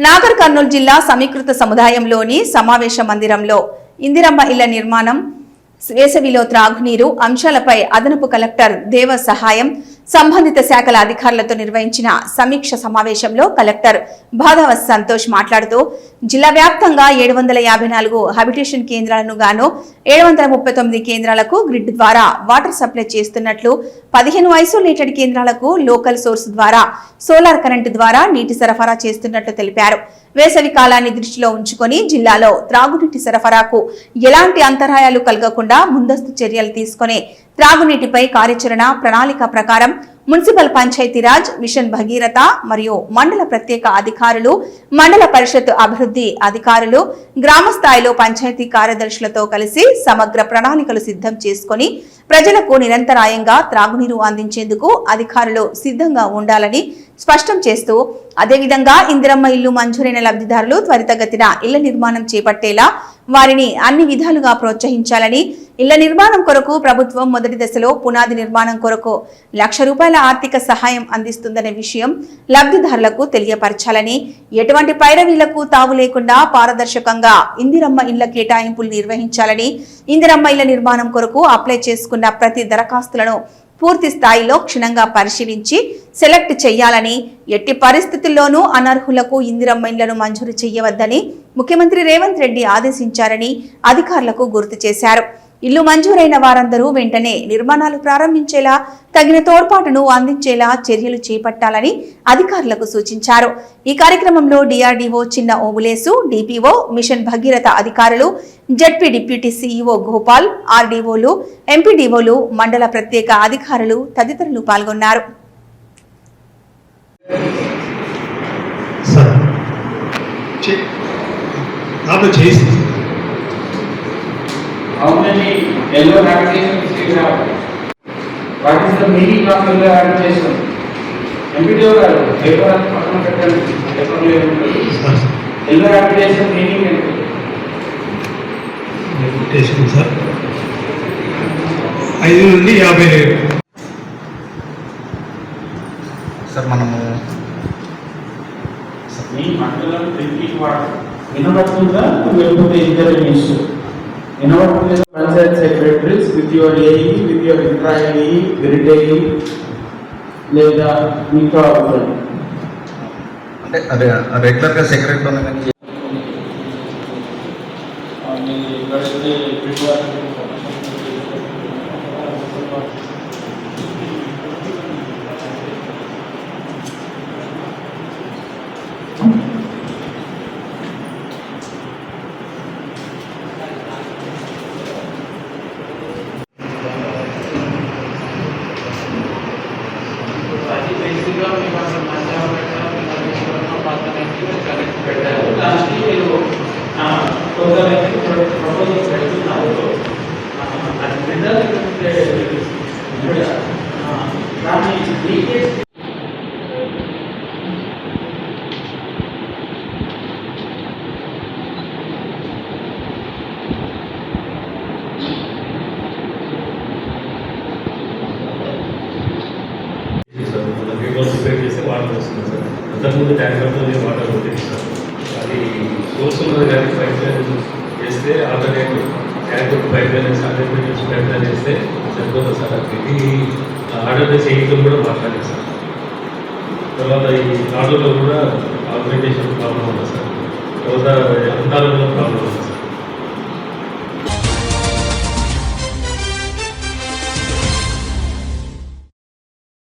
నాగర్ కర్నూలు జిల్లా సమీకృత సముదాయంలోని సమావేశ మందిరంలో ఇందిరమ్మ ఇళ్ళ నిర్మాణం వేసవిలో త్రాగునీరు అంశాలపై అదనపు కలెక్టర్ దేవ సహాయం సంబంధిత శాఖల అధికారులతో నిర్వహించిన సమీక్ష సమావేశంలో కలెక్టర్ భాధవ సంతోష్ మాట్లాడుతూ జిల్లా వ్యాప్తంగా ఏడు వందల యాభై నాలుగు హ్యాబిటేషన్ కేంద్రాలను గాను ఏడు వందల ముప్పై తొమ్మిది కేంద్రాలకు గ్రిడ్ ద్వారా వాటర్ సప్లై చేస్తున్నట్లు పదిహేను ఐసోలేటెడ్ కేంద్రాలకు లోకల్ సోర్స్ ద్వారా సోలార్ కరెంటు ద్వారా నీటి సరఫరా చేస్తున్నట్లు తెలిపారు. వేసవి కాలాన్ని దృష్టిలో ఉంచుకొని జిల్లాలో త్రాగునీటి సరఫరాకు ఎలాంటి అంతరాయాలు కలగకుండా ముందస్తు చర్యలు తీసుకుని త్రాగునీటిపై కార్యాచరణ ప్రణాళిక ప్రకారం మున్సిపల్ పంచాయతీరాజ్ మిషన్ భగీరథ మరియు మండల ప్రత్యేక అధికారులు మండల పరిషత్ అభివృద్ధి అధికారులు గ్రామ స్థాయిలో పంచాయతీ కార్యదర్శులతో కలిసి సమగ్ర ప్రణాళికలు సిద్ధం చేసుకొని ప్రజలకు నిరంతరాయంగా త్రాగునీరు అందించేందుకు అధికారులు సిద్ధంగా ఉండాలని స్పష్టం చేస్తూ అదేవిధంగా ఇందిరమ్మ ఇల్లు మంజూరైన లబ్ధిదారులు త్వరితగతిన ఇళ్ళ నిర్మాణం చేపట్టేలా వారిని అన్ని విధాలుగా ప్రోత్సహించాలని ఇళ్ళ నిర్మాణం కొరకు ప్రభుత్వం మొదటి దశలో పునాది నిర్మాణం కొరకు లక్ష రూపాయల ఆర్థిక సహాయం అందిస్తుందనే విషయం లబ్ధిదారులకు తెలియపరచాలని ఎటువంటి పైరవీలకు తావు లేకుండా పారదర్శకంగా ఇందిరమ్మ ఇళ్ళ కేటాయింపులు నిర్వహించాలని ఇందిరమ్మ ఇళ్ళ నిర్మాణం కొరకు అప్లై చేసుకున్న ప్రతి దరఖాస్తులను పూర్తి స్థాయిలో క్షుణ్ణంగా పరిశీలించి సెలెక్ట్ చేయాలని ఎట్టి పరిస్థితుల్లోనూ అనర్హులకు ఇందిరం మైన్లను మంజూరు చేయవద్దని ముఖ్యమంత్రి రేవంత్ రెడ్డి ఆదేశించారని అధికారులకు గుర్తు చేశారు. ఇల్లు మంజూరైన వారందరూ వెంటనే నిర్మాణాలు ప్రారంభించేలా తగిన తోడ్పాటును అందించేలా చర్యలు చేపట్టాలని అధికారులకు సూచించారు. ఈ కార్యక్రమంలో డిఆర్డీఓ చిన్న ఓబులేసు డిపిఓ మిషన్ భగీరథ అధికారులు జడ్పీ డిప్యూటీ సీఈఓ గోపాల్ ఆర్డీఓలు ఎంపీడీఓలు మండల ప్రత్యేక అధికారులు తదితరులు పాల్గొన్నారు. సార్ నాతో చేసి meaning of yellow habitation? MPDO గారు పేపర్ పక్కన పెట్టండి పేపర్ ఎల్లో మీనింగ్ ఏంటి రెప్యుటేషన్ సార్ ఐదు నుండి యాభై ఏడు సార్ మనము మీ మండలం డ్రింకింగ్ వాటర్ వినబడుతుందా లేకపోతే ఇద్దరు మిస్ వినబడుతుంది panchayat secretaries with your AE with your intra AE grid AE లేదా అంటే అదే రెగ్యులర్గా సెక్రటరీలోనే కానీ అంతకుముందు ట్యాంకర్తో వాటర్ ఉంటుంది సార్ అది సోర్స్ ఉన్నది కానీ పైప్ లైన్ చేస్తే ఆల్టర్నేటివ్ ట్యాంకర్ పైప్ లైన్ వేసి హండ్రెడ్ మీటర్స్ పైప్ లైన్ వేస్తే సరిపోతుంది సార్ అది ఇది ఆర్డర్ చేయించడం కూడా మాట్లాడాలి సార్. తర్వాత ఈ నాడులో కూడా ఆర్గనైజేషన్ ప్రాబ్లం ఉంది సార్. తర్వాత అందాలలో